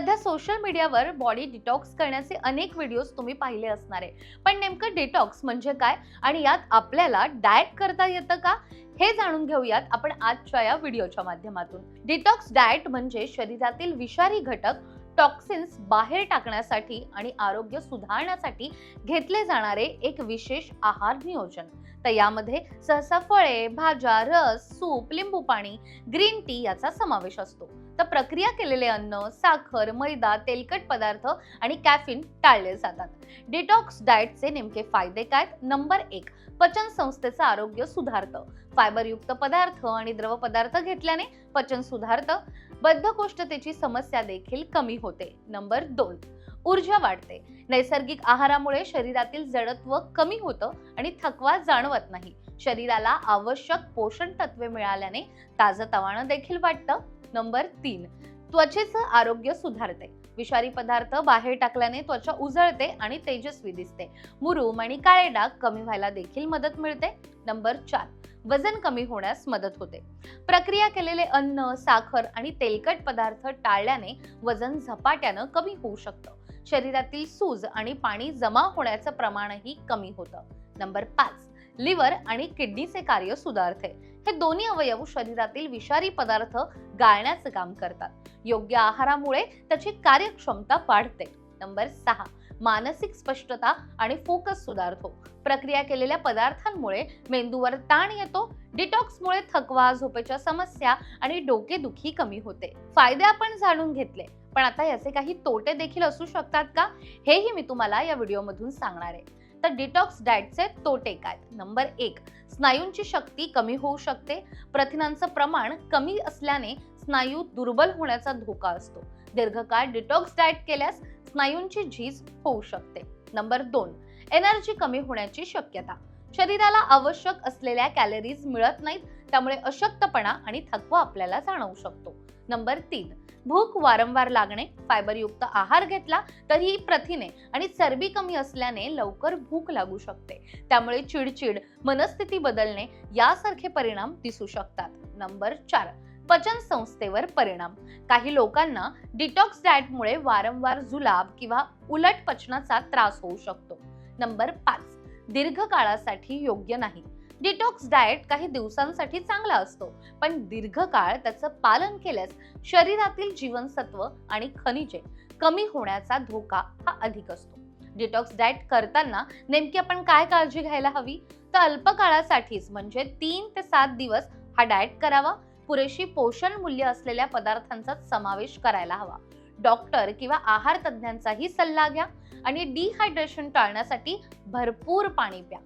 सध्या सोशल मीडियावर body detox करण्याचे अनेक व्हिडिओज तुम्ही पाहिले असणार आहे. पण नेमकं डिटॉक्स म्हणजे काय? आणि यात आपल्याला डाएट करता येतं का? हे जाणून घेऊयात आपण आजच्या या व्हिडिओच्या माध्यमातून. डिटॉक्स डाएट म्हणजे शरीरातील विषारी घटक टॉक्सिन्स बाहेर टाकण्यासाठी आणि आरोग्य सुधारण्यासाठी घेतले जाणारे एक विशेष आहार नियोजन. तर यामध्ये सहसा फळे भाज्या रस सूप लिंबू पाणी ग्रीन टी याचा समावेश असतो. तर प्रक्रिया केलेले अन्न साखर मैदा तेलकट पदार्थ आणि कॅफिन टाळले जातात. डिटॉक्स डाएटचे नेमके फायदे काय नंबर एक पचन संस्थेचं आरोग्य सुधारतं. फायबरयुक्त पदार्थ आणि द्रव पदार्थ घेतल्याने पचन सुधारतं. बद्धकोष्ठतेची समस्या देखील कमी होते. नंबर दोन ऊर्जा वाढते. नैसर्गिक आहारामुळे शरीरातील जडत्व कमी होतं आणि थकवा जाणवत नाही. शरीराला आवश्यक पोषण तत्वे मिळाल्याने ताजतवाणं देखील वाटतं. नंबर तीन त्वचेचं आरोग्य सुधारते. विषारी पदार्थ बाहेर टाकल्याने त्वचा उजळते आणि तेजस्वी दिसते. मुरूम आणि काळे डाग कमी व्हायला देखील मदत मिळते. नंबर चार वजन कमी होण्यास मदत होते. प्रक्रिया केलेले अन्न साखर आणि तेलकट पदार्थ टाळल्याने वजन झपाट्यानं कमी होऊ शकतं. शरीरातील सूज आणि पाणी जमा होण्याचं प्रमाणही कमी होतं. नंबर पाच लिव्हर आणि किडनीचे कार्य सुधारते. हे दोन्ही अवयव शरीरातील विषारी पदार्थ गाळण्याचं काम करतात. योग्य आहारामुळे त्याची कार्यक्षमता वाढते. नंबर सहा मानसिक स्पष्टता आणि फोकस सुधारतो. प्रक्रिया केलेल्या पदार्थांमुळे मेंदूवर ताण येतो डिटॉक्समुळे थकवा झोपेच्या समस्या आणि डोकेदुखी कमी होते. फायदे आपण जाणून घेतले. पण आता याचे काही तोटे देखील असू शकतात का? हेही मी तुम्हाला या व्हिडिओमधून सांगणार आहे. तर डिटॉक्स डाएटचे तोटे काय? नंबर एक स्नायूंची शक्ती कमी होऊ शकते. प्रथिनांचं प्रमाण कमी असल्याने स्नायू दुर्बल होण्याचा धोका असतो. दीर्घकाळ डिटॉक्स डाएट केल्यास स्नायूंची झीज होऊ शकते. नंबर दोन एनर्जी कमी होण्याची शक्यता. शरीराला आवश्यक असलेल्या कॅलरीज मिळत नाहीत त्यामुळे अशक्तपणा आणि थकवा आपल्याला जाणवू शकतो. नंबर तीन भूक वारंवार लागणे फायबरयुक्त आहार घेतला तरीही प्रथिने आणि चरबी कमी असल्याने लवकर भूक लागू शकते. त्यामुळे चिडचिड मनस्थिती बदलणे यासारखे परिणाम दिसू शकतात. नंबर चार पचन संस्थेवर परिणाम. काही लोकांना डिटॉक्स डाएटमुळे वारंवार जुलाब किंवा उलट पचनाचा त्रास होऊ शकतो. नंबर पाच दीर्घकाळासाठी योग्य नाही. डिटॉक्स डाएट काही दिवसांसाठी चांगला असतो. पण दीर्घकाळ त्याचं पालन केल्यास शरीरातील जीवनसत्व आणि खनिजे कमी होण्याचा धोका हा अधिक असतो. डिटॉक्स डाएट करताना नेमकी आपण काय काळजी घ्यायला हवी? तर अल्पकाळासाठीच म्हणजे तीन ते सात दिवस हा डाएट करावा. पुरेशी पोषण मूल्य असलेल्या पदार्थांचा समावेश करायला हवा. डॉक्टर किंवा आहार तज्ज्ञांचाही सल्ला घ्या आणि डिहायड्रेशन टाळण्यासाठी भरपूर पाणी प्या.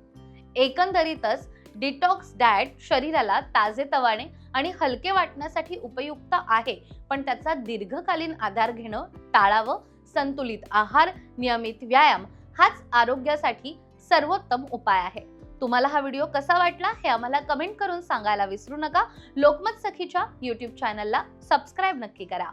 एकंदरीतच डिटॉक्स डाएट शरीराला ताजेतवाने आणि हलके वाटण्यासाठी उपयुक्त आहे. पण त्याचा दीर्घकालीन आधार घेणं टाळावं. संतुलित आहार नियमित व्यायाम हाच आरोग्यासाठी सर्वोत्तम उपाय आहे. तुम्हाला हा व्हिडिओ कसा वाटला हे आम्हाला कमेंट करून सांगायला विसरू नका. लोकमत सखीच्या यूट्यूब चॅनलला सबस्क्राईब नक्की करा.